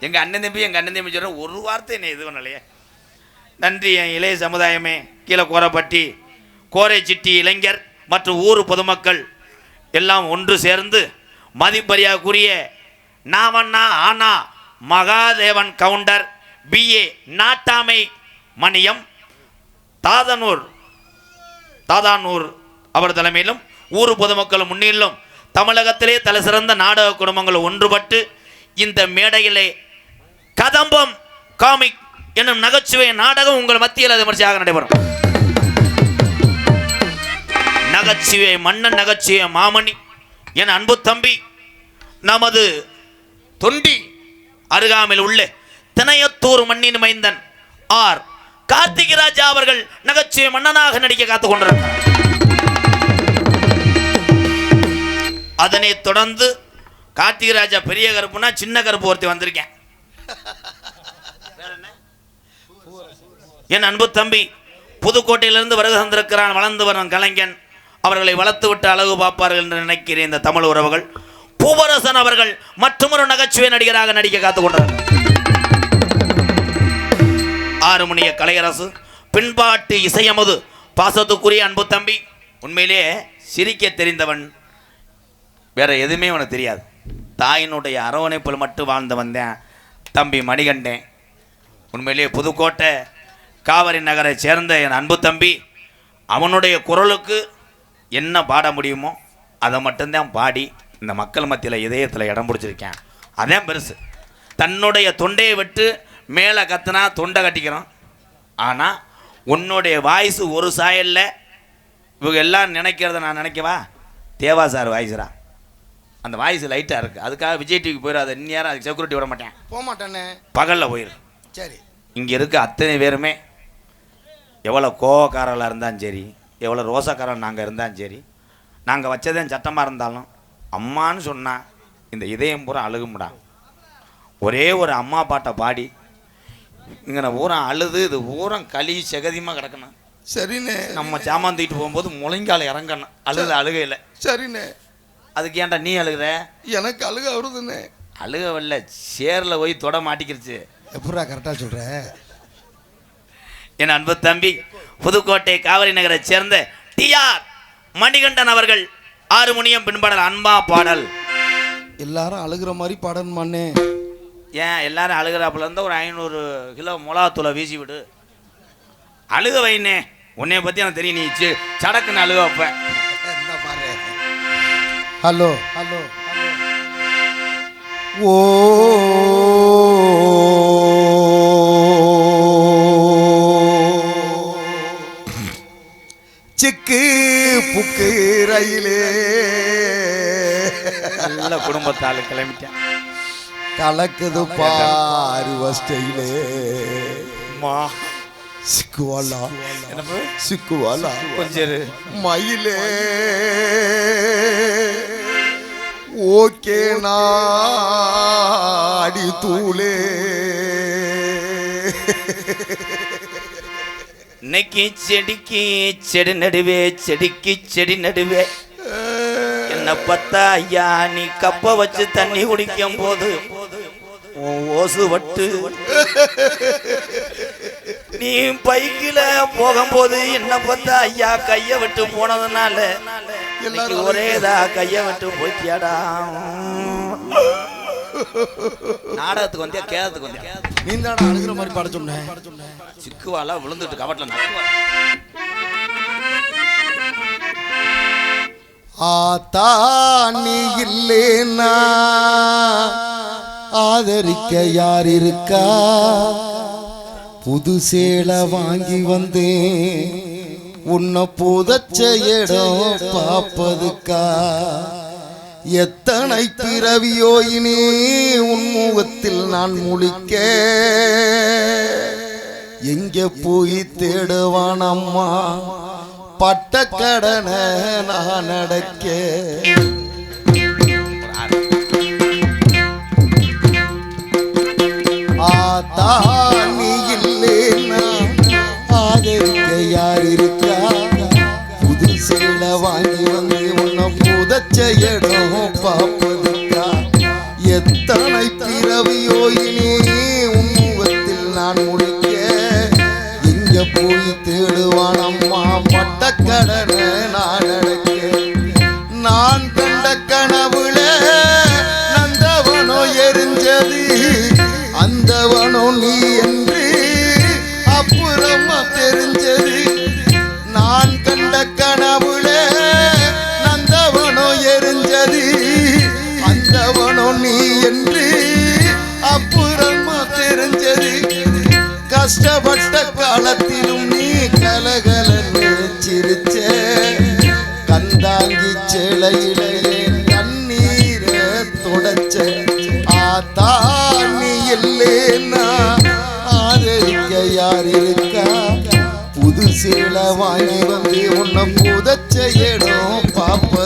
எங்கள் அண்ணன் தம்பி எங்கள் அண்ணன் தம்பி சொல்கிறேன் ஒரு வார்த்தை என்ன இது பண்ணலையே நன்றி என் இளைய சமுதாயமே கீழே கோரப்பட்டி கோரை சிட்டி இளைஞர் மற்றும் ஊர் பொதுமக்கள் எல்லாம் ஒன்று சேர்ந்து மதிப்பரியாக்குரிய நாவண்ணா ஆனா மகாதேவன் கவுண்டர் பிஏ நாட்டாமை மணியம் தாதனூர் தாதானூர் அவர் தலைமையிலும் ஊர் பொதுமக்கள் முன்னிலும் தமிழகத்திலே தலை சிறந்த நாடக குடும்பங்கள் ஒன்றுபட்டு இந்த மேடையிலே கதம்பம் காமிக் என்னும் நகைச்சுவை நாடகம் உங்கள் மத்தியில் அது விமர்சையாக நடைபெறும். நகைச்சுவை மன்னன் நகைச்சுவை மாமணி என் அன்பு தம்பி நமது தொண்டி அருகாமையில் உள்ள திணையத்தூர் மண்ணின் மைந்தன் ஆர். கார்த்திகராஜா அவர்கள் நகைச்சுவை மன்னனாக நடிக்க காத்துக் கொண்டிருக்கிறார் அதனைத் தொடர்ந்து கார்த்திகராஜா பெரிய கருப்புனா சின்ன கருப்பு ஒருத்தி வந்திருக்கேன். என் அன்பு தம்பி புதுக்கோட்டையிலிருந்து வருகை தந்திருக்கிறான் வளர்ந்து வரும் கலைஞன். அவர்களை வளர்த்து விட்டு அழகு பார்ப்பார்கள் என்று நினைக்கிறேன் இந்த தமிழ் உறவுகள். பூவரசன் அவர்கள் மற்றொரு நகைச்சுவை நடிகராக நடிக்க காத்துக் கொண்டார் ஆறு மணிய கலையரசு பின்பாட்டு இசையமது பாசத்துக்குரிய அன்பு தம்பி. உண்மையிலே சிரிக்க தெரிந்தவன் வேற எதுவுமே உனக்கு தெரியாது. தாயினுடைய அரவணைப்பில் மட்டும் வாழ்ந்து வந்தேன். தம்பி மணிகண்டேன் உண்மையிலேயே புதுக்கோட்டை காவிரி நகரை சேர்ந்த என் அன்பு தம்பி அவனுடைய குரலுக்கு என்ன பாட முடியுமோ அதை மட்டும்தான் பாடி இந்த மக்கள் மத்தியில் இதயத்தில் இடம் பிடிச்சிருக்கேன். அதான் பெருசு. தன்னுடைய தொண்டையை விட்டு மேலே கத்துனா தொண்டை கட்டிக்கிறோம். ஆனால் உன்னுடைய வாய்ஸு ஒரு சாயலில் இவங்க எல்லாம் நினைக்கிறத நான் நினைக்கவா? தேவா சார் வாய்ஸ்ரா. அந்த வாய்ஸ் லைட்டாக இருக்குது அதுக்காக விஜய் டிவிக்கு போயிடாத இந்நேரம் அதுக்கு செக்யூரிட்டி விட மாட்டேன். போக மாட்டேனே பகலில் போயிரு. சரி. இங்கே இருக்க அத்தனை பேருமே எவ்வளோ கோவக்காரர்களாக இருந்தாலும் சரி எவ்வளோ ரோசக்காரன் நாங்கள் இருந்தாலும் சரி நாங்கள் வச்சதே சட்டமாக இருந்தாலும் அம்மான்னு சொன்னா இந்த இதயம் பூரா அழுகும்டா. ஒரே ஒரு அம்மா பாட்டை பாடி இங்கே பூரா அழுது இது பூரா களி செகதியமாக கிடக்கணும். சரிண்ணே நம்ம சாமான் தூக்கிட்டு போகும்போது முழங்கால இறங்கணும். அழுது அழுகையில். சரிண்ணே அதுக்கு ஏன்டா நீ அழுகுற? எனக்கு அழுக வருதுண்ணே அழுகவில்ல சேரில் போய் தொட மாட்டிக்கிருச்சு. எப்படா கரெக்டாக சொல்கிற என் அன்பு தம்பி புதுக்கோட்டை காவிரி நகரைச் சேர்ந்த டிஆர் மணிகண்டன் அவர்கள் ஆறு மணியம் பின்பாடல் அன்பா பாடல். எல்லாரும் அழுகிற மாதிரி பாடணுமாண்ணே ஏன் எல்லாரும் அழுகிறாப்புல இருந்தால் ஒரு ஐநூறு கிலோ மிளகாத்தூளை வீசி விடு. அழுக வைனே உன்னைய பற்றி எனக்கு தெரியும் நீ சடக்குன்னு அழுக வைப்ப. என்ன பாரு ஹலோ ஹலோ ஓ சிக்கு புக்கு ரயிலே நல்ல குடும்பத்தாள் கிளம்பிட்டேன் கலக்குது பாரு வஸ்டையிலே அம்மா சிக்குவாலா சிக்குவாலா கொஞ்சம். மயிலே ஓகே நாடி தூளே. இன்னைக்கு செடிக்கு செடி நடுவே செடிக்கு செடி நடுவே. என்ன பார்த்தா ஐயா நீ கப்ப வச்சு தண்ணி குடிக்கும் போது ஓசு வட்டு. நீ பைக்கில போகும்போது என்ன பார்த்தா ஐயா கைய விட்டு போனதுனால ஒரேதா கைய விட்டு போய்த்தியாடா நாடகத்துக்கு வந்தியா கேதத்துக்கு வந்தியா? நீ தானே அழுகிற மாதிரி பாட சொன்னேன் சிக்குவாலா விழுந்துட்டு கவட்டில் ஆத்தா நீ இல்லேனா? ஆதரிக்க யார் இருக்கா புது சேலை வாங்கி வந்தேன். உன்னை புதச்ச இடம் பாப்பதுக்கா எத்தனை பிறவியோ இனி உன்முகத்தில் நான் முழிக்க? எங்க போய் தேடுவான் அம்மா? பட்ட கடனை நான் அடைக்க. சிலையிலேயே கண்ணீரை தொடச்ச ஆத்தா நீ இல்லேனா ஆரோக்கிய யார் இருக்கா புது சேலை வாங்கி வந்து உன்னை புதச்ச இடம் பாப்ப.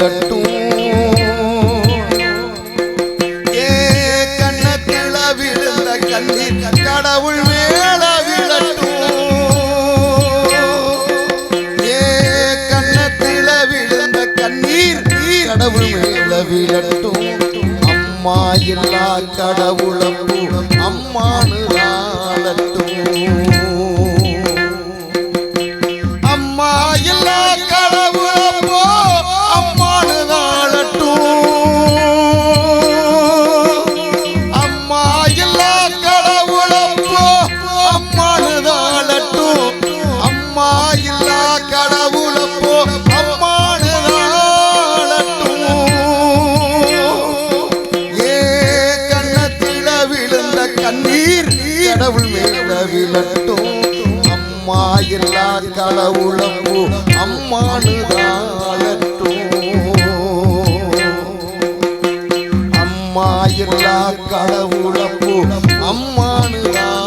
செல்லட்டும் ஏ கண்ணத்தில விழுந்த கண்ணீர் கடவுள் மேல விழட்டும் ஏ கண்ணத்தில விழுந்த கண்ணீர் கடவுள் மேல விழட்டும் அம்மா இல்லா கடவுளம் அம்மானு எல்லா களவுளம்பு அம்மானுதாளட்டும் அம்மா எல்லா களவுளம்பு அம்மானுதான்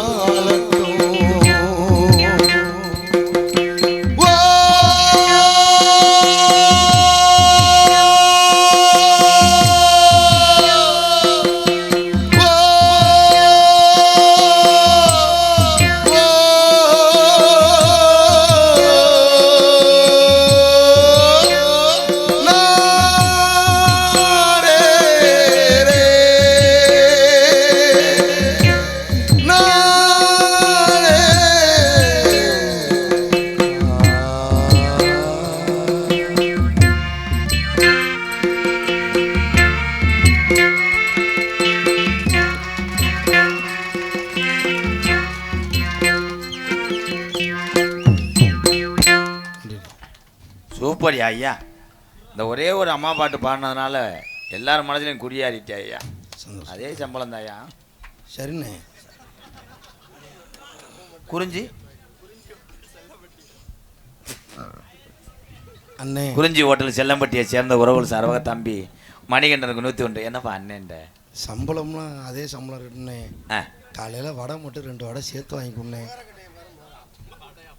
ஐயா. இந்த ஒரே ஒரு அம்மா பாட்டு பாடினதுனால எல்லார் மனதிலையும் குறியாறிட்டே ஐயா. அதே சம்பளம் தான் ஐயா. சரிண்ணே. குறிஞ்சி? அண்ணே. குறிஞ்சி ஹோட்டல் செல்லம்பட்டியை சேர்ந்த உறவுகள் சார்பாக தம்பி மணிகண்டனுக்கு நூற்றி ஒன்று. என்னப்பா அண்ணேன்ட சம்பளம்லாம் அதே சம்பளம் இருக்குண்ணே. ஆ. காலையில் வடை மட்டும் ரெண்டு வடை சேர்த்து வாங்கிக்கோண்ணே.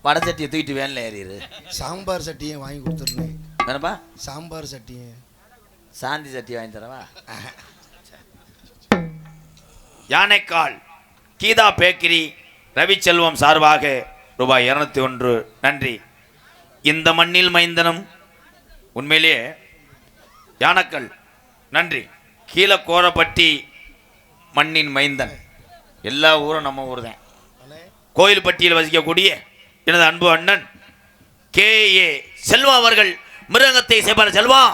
வடை சட்டியை தூக்கிட்டு வேனில் ஏறிடு சாம்பார் சட்டியும் வாங்கி கொடுத்துருந்தேன் வேணப்பா சாம்பார் சட்டியும் சாந்தி சட்டி வாங்கி தரவா? யானைக்கால் கீதா பேக்கரி ரவிச்செல்வம் சார்பாக ரூபாய் இருநூத்தி ஒன்று. நன்றி. இந்த மண்ணில் மைந்தனும் உண்மையிலேயே யானைக்கல். நன்றி. கீழே கோரப்பட்டி மண்ணின் மைந்தன். எல்லா ஊரும் நம்ம ஊர் தான் கோயில்பட்டியில் வசிக்கக்கூடிய எனது அன்பு அண்ணன் கே ஏ செல்வா அவர்கள் மிருகத்தை செய்வார் செல்வம்.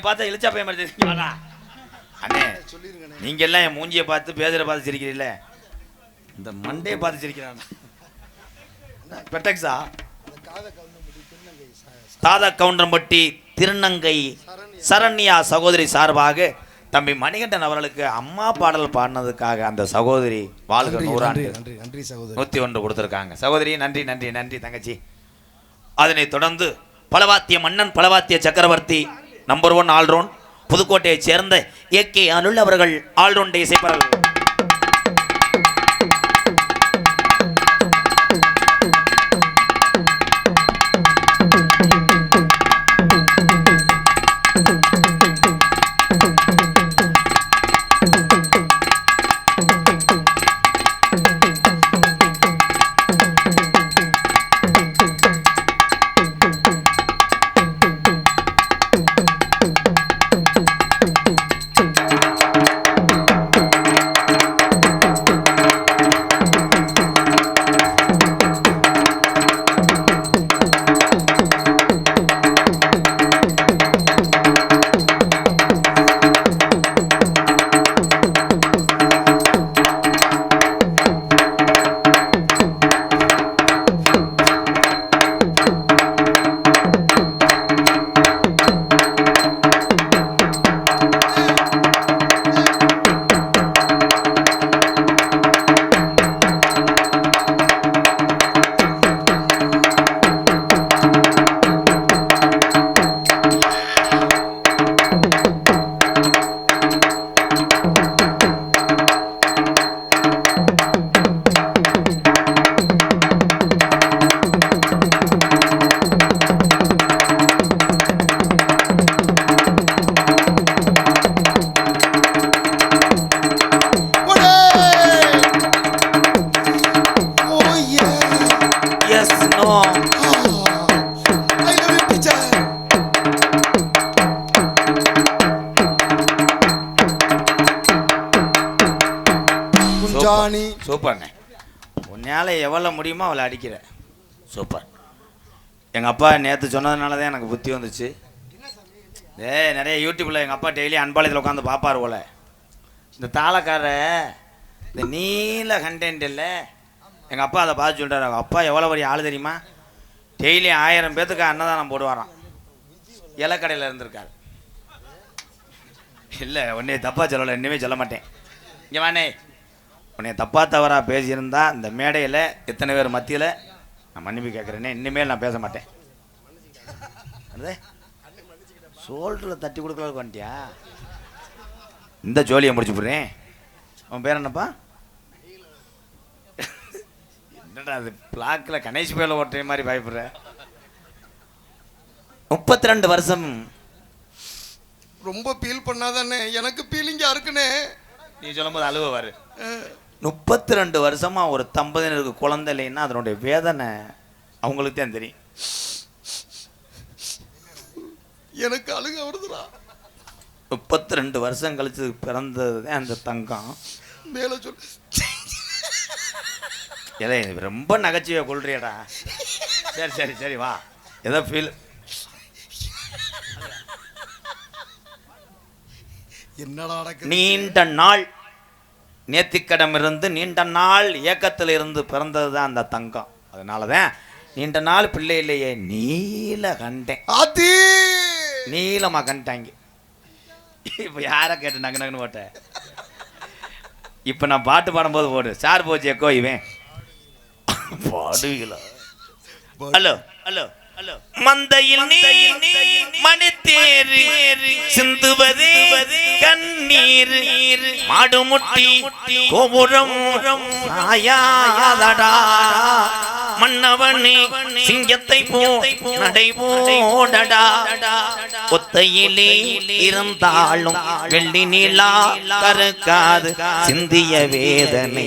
என்னை பார்த்தா இழிச்சா பையன் மாதிரி தெரியுமாடா அண்ணே நீங்க எல்லாம் என் மூஞ்சியை பார்த்து பேசுற பார்த்து சிரிக்கிறீல்ல? இந்த மண்டையை பார்த்து சிரிக்கிறான். பெட்டக்ஸா? தாதா கவுண்டம்பட்டி திருநங்கை சரண்யா. சகோதரி சார்பாக தம்பி மணிகண்டன் அவர்களுக்கு அம்மா பாடல் பாடினதுக்காக அந்த சகோதரி வாழ்க நூறாண்டு. நன்றி நன்றி சகோதரி. நூற்றி ஒன்று கொடுத்துருக்காங்க. சகோதரி நன்றி நன்றி நன்றி தங்கச்சி. அதனைத் தொடர்ந்து பலவாத்திய மன்னன் பலவாத்திய சக்கரவர்த்தி நம்பர் ஒன் ஆல்ரவுண்ட் புதுக்கோட்டையைச் சேர்ந்த ஏ கே அனுள் அவர்கள் ஆல்ரவுண்டை இசைப்பார்கள் எவ்வளோ அவளை அடிக்கிற சூப்பர் எங்கள் அப்பா நேற்று சொன்னதுனால தான் எனக்கு புத்தி வந்துச்சு. ஏ நிறைய யூடியூப்பில் எங்கள் அப்பா டெய்லி அன்பாளையத்தில் உட்காந்து பார்ப்பார் போல. இந்த தாளக்கார இந்த நீல கண்டென்ட் இல்லை. எங்கள் அப்பா அதை பார்த்து சொல்கிறார் அவங்க அப்பா எவ்வளோ பெரிய ஆள் தெரியுமா? டெய்லி ஆயிரம் பேத்துக்கு அன்னதானம் போடுவாராம். இலக்கடையில் இருந்திருக்கார். இல்லை ஒன்றே தப்பாக சொல்லலை இன்னுமே சொல்ல மாட்டேன். இங்கே வானே உன்னை தப்பாக தவறாக பேசியிருந்தா இந்த மேடையில் எத்தனை பேர் மத்தியில்? நான் மன்னிப்பு கேட்குறேனே இனிமேல் நான் பேச மாட்டேன். சோல்டரில் தட்டி கொடுக்கறதுக்கு வந்துட்டியா? இந்த ஜோலியை முடிச்சு போடுறேன் உன் பேர் என்னப்பா? என்னடா அது பிளாக்கில் கணேஷ் பேரில் ஓட்டுற மாதிரி பயப்படுற. முப்பத்தி ரெண்டு வருஷம். ரொம்ப ஃபீல் பண்ணாதானே? எனக்கு ஃபீலிங்கா இருக்குனே. நீ சொல்லும்போது அழுவ வரு முப்பத்தி ரெண்டு வருஷமா ஒரு தம்பதியினருக்கு குழந்தை இல்லைன்னா அதனுடைய வேதனை அவங்களுக்கு தான் தெரியும். எனக்கு அழுக வருதுடா முப்பத்தி ரெண்டு வருஷம் கழிச்சு பிறந்தது தான் அந்த தங்கம். மேல சொல். ஏதே ரொம்ப நகைச்சுவை கொள்றியடா. சரி சரி சரி வா. ஏதோ ஃபீல் என்னடா நீண்ட நாள் நேத்திக்கடமிருந்து நீண்ட நாள் ஏக்கத்தில் இருந்து பிறந்தது தான் அந்த தங்கம். அதனால தான் நீண்ட நாள் பிள்ளை இல்லையே நீல கண்டேன். ஆத்தி நீளமாக கண்டாங்க இப்போ யாரை கேட்டு நக்கு நக்குன்னு போட்ட? இப்போ நான் பாட்டு பாடும்போது போடு. சார் போச்சு எக்கோ இவன் பாடுவீங்களா? Hello hello. மந்தையில் மணித்தேரி சிந்துவது கண்ணீர் மாடுமுட்டி கோபுரம் சாயாதடா. மன்னவனே சிங்கத்தை போ நடை போடடா ஒத்தையிலே இருந்தாலும் வெள்ளி நிலா கருக்காது. சிந்திய வேதனை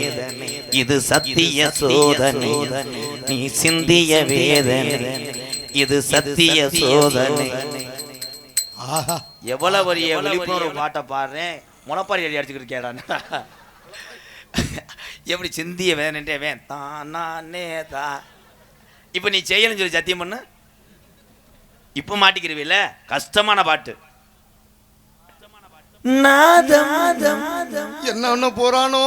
இது சத்திய சோதனை. நீ சிந்திய வேதனை. இது சத்திய சோதனை. ஆஹா. எவ்வளவு பெரிய விழிப்புணர்வு பாட்டை பாடுறேன்? முளப்பாரி அடி அடிச்சுக்கிட்டு இருக்கேடா. எப்படி சிந்திய வேதனைன்றே வேன் தான் நானே தா இப்போ நீ செய்யணும்னு சொல்லி சத்தியம் பண்ணு. இப்போ மாட்டிக்கிறவில்ல கஷ்டமான பாட்டு. நாதம். என்ன ஒண்ணு போறானோ?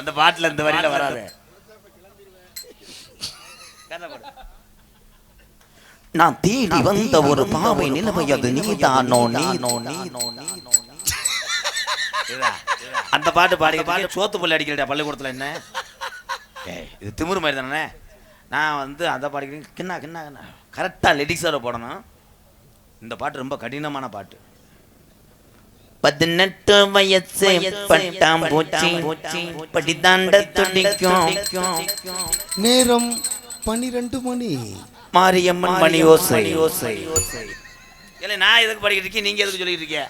அந்த பாட்டுல இந்த வரியில வராது. நான் தேடி வந்த ஒரு பாவை நிலைமை அது நீதானோ நீனோ நீனோ நீனோ அந்த பாட்டு பாடி பாட்டு சோத்து புள்ளி அடிக்கிறா பள்ளிக்கூடத்துல என்ன? ஏய் இது திமிரு மாதிரி தானே? நான் வந்து அந்த பாடிக்கிறேன். கிண்ணா கிண்ணா கிண்ணா. கரெக்டாக லிரிக்ஸோட போடணும். இந்த பாட்டு ரொம்ப கடினமான பாட்டு. பதினெட்டு வயசு பட்டாம்பூச்சி படி தாண்ட துடிக்கும் நேரம் பன்னிரெண்டு மணி. மாரியம்மன் மணி ஓசை ஓசை இல்லை நான் எதுக்கு படிக்கிட்டு இருக்கேன்? நீங்க எதுக்கு சொல்லிட்டு இருக்கீங்க?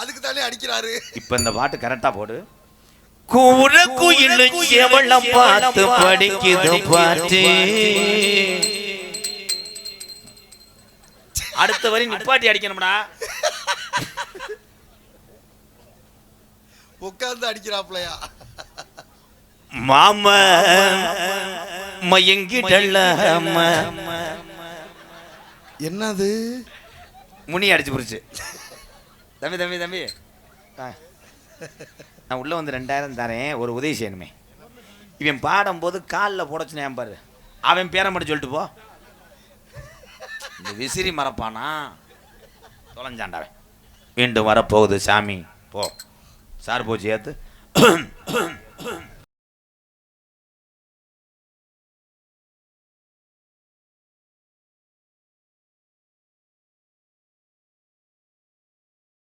அதுக்கு தானே அடிக்கிறாரு. இப்ப இந்த பாட்டு கரெக்டா போடு. கூற குயில் செவளம் பார்த்து படிக்குது பாட்டு. அடுத்த வரி நிப்பாட்டி அடிக்கணும்டா. உட்கார்ந்து அடிக்கிறாப்லையா மாம மயங்கிடல என்னது? முனி அடிச்சு புரிச்சு தம்பி தம்பி தம்பி. நான் உள்ள வந்து ரெண்டாயிரம் தரேன் ஒரு உதவி செய்யணுமே. இவன் பாடும்போது காலில் போடச்சுனே பாரு அவன் பேரை மட்டும் சொல்லிட்டு போ. இந்த விசிறி மறப்பானா தொலைஞ்சாண்டாவன் மீண்டும் வரப்போகுது சாமி. போ. சார் போச்சு ஏத்து.